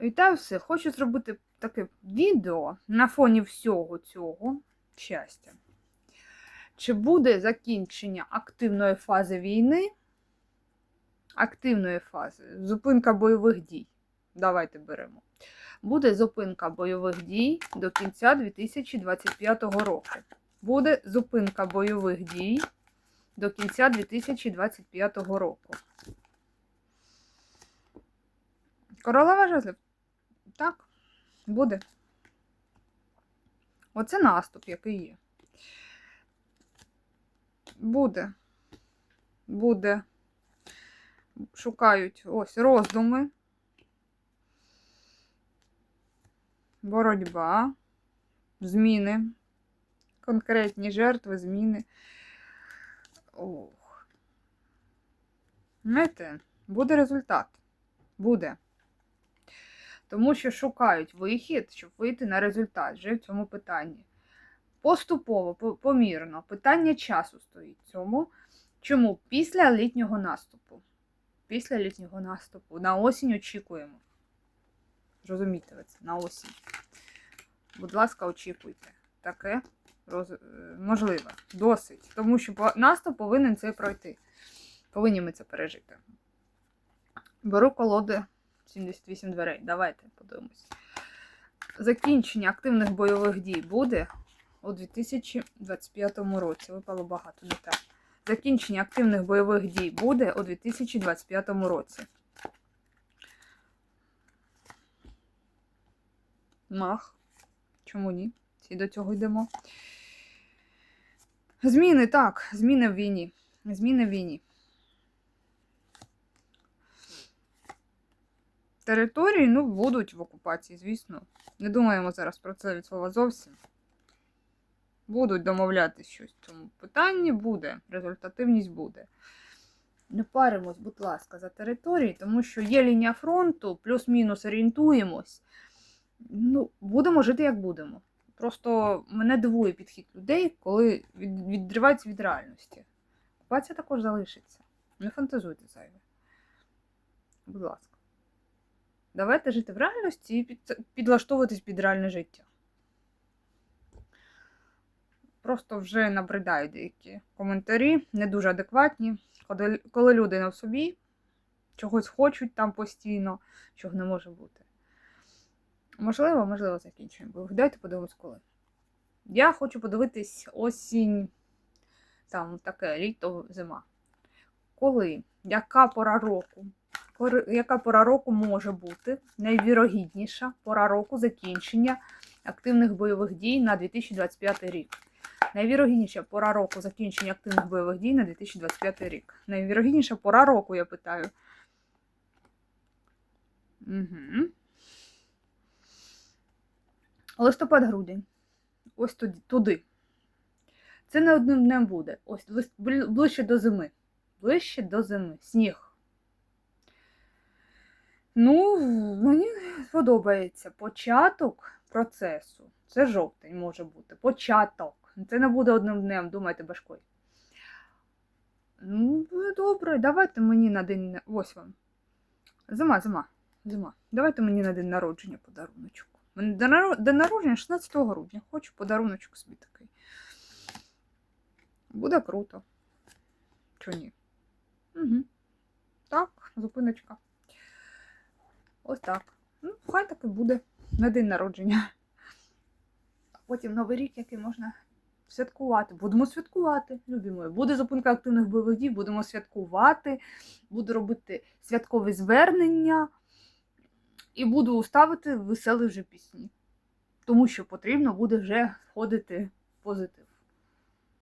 Вітаю все. Хочу зробити таке відео на фоні всього цього щастя. Чи буде закінчення активної фази війни? Активної фази, зупинка бойових дій. Давайте беремо. Буде зупинка бойових дій до кінця 2025 року. Буде зупинка бойових дій до кінця 2025 року. Королева жезлів. Так, буде. Оце наступ, який є. Буде. Буде. Шукають ось роздуми. Боротьба. Зміни. Конкретні жертви, зміни. Ох. Знаєте, буде результат. Буде. Тому що шукають вихід, щоб вийти на результат вже в цьому питанні. Поступово, помірно, питання часу стоїть цьому. Чому? Після літнього наступу. Після літнього наступу. На осінь очікуємо. Зрозумійте ви це, на осінь. Будь ласка, очікуйте. Таке роз... е, можливе. Досить. Тому що наступ повинен це пройти. Повинні ми це пережити. Беру колоди 78 дверей. Давайте подивимось. Закінчення активних бойових дій буде у 2025 році. Випало багато так. Закінчення активних бойових дій буде у 2025 році. Мах. Чому ні? І до цього йдемо. Зміни, так, зміни в війні. Зміни в війні. Території, ну, будуть в окупації, звісно. Не думаємо зараз про це від слова зовсім. Будуть домовлятись щось в цьому питанні, буде. Результативність буде. Не паримось, будь ласка, за території, тому що є лінія фронту, плюс-мінус орієнтуємось. Ну, будемо жити, як будемо. Просто мене дивує підхід людей, коли від, відриваються від реальності. Окупація також залишиться. Не фантазуйте зайве. Будь ласка. Давайте жити в реальності і під, підлаштовуватись під реальне життя. Просто вже набридають деякі коментарі, не дуже адекватні. Коли, люди в собі, чогось хочуть там постійно, чого не може бути. Можливо, можливо, закінчуємо. Бо давайте подивимось коли. Я хочу подивитись осінь, там таке літо, зима. Коли? Яка пора року? Яка пора року може бути найвірогідніша пора року закінчення активних бойових дій на 2025 рік? Найвірогідніша пора року закінчення активних бойових дій на 2025 рік. Найвірогідніша пора року, я питаю. Угу. Листопад-грудень. Ось туди, туди. Це не одним днем буде. Ось ближче до зими. Ближче до зими. Сніг. Ну, мені сподобається початок процесу. Це жовтень може бути. Початок. Це не буде одним днем, думайте башкою. Ну, добре, давайте мені на день. Ось вам. Зима, зима, зима. Давайте мені на день народження подаруночок. День народження 16 грудня. Хочу подаруночок собі такий. Буде круто. Чого ні? Угу. Так, зупиночка. Ось так. Ну, хай так і буде на день народження. А потім новий рік, який можна святкувати. Будемо святкувати, любі мої. Буде зупинка активних бойових дій, будемо святкувати, буду робити святкові звернення і буду ставити веселі вже пісні. Тому що потрібно буде вже входити в позитив.